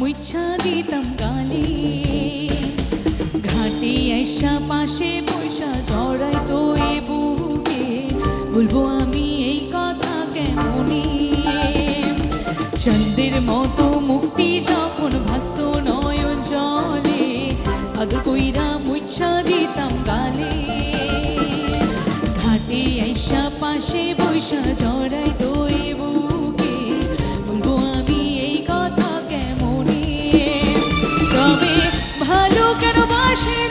মুচ্ছা দিতাম গালে ঘাটে আইসা পাশে পয়সা জড়াই তো এ বুকে বলব আমি এই কথা কেমনে চন্দের মতো মুক্তি যখন ভাস্ত নয়ন জলে আদর কইরা মুচ্ছা দিতাম গালে ঘাটে আইসা পাশে বৈশা জড়াই দই aşık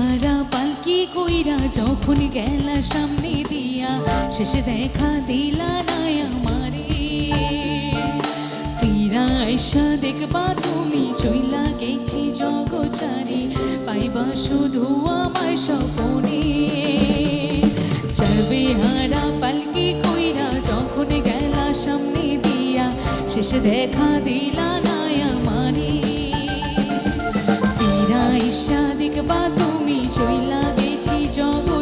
হারা পালকি কইরা যখন গেলা সামনে দিয়া, শেষে দেখা দিলা না আমারে। ফিরা আইসা দেখবা তুমি, চইলা গেছি জগচারি পাইবা শুধু আমায় স্বপনে। চলবে হারা পালকি কইরা যখন গেলা সামনে দিয়া, শেষে দেখা দিলা না আমারে। ফিরা ইশা দেখবা তো চইলা গেছি জগৎ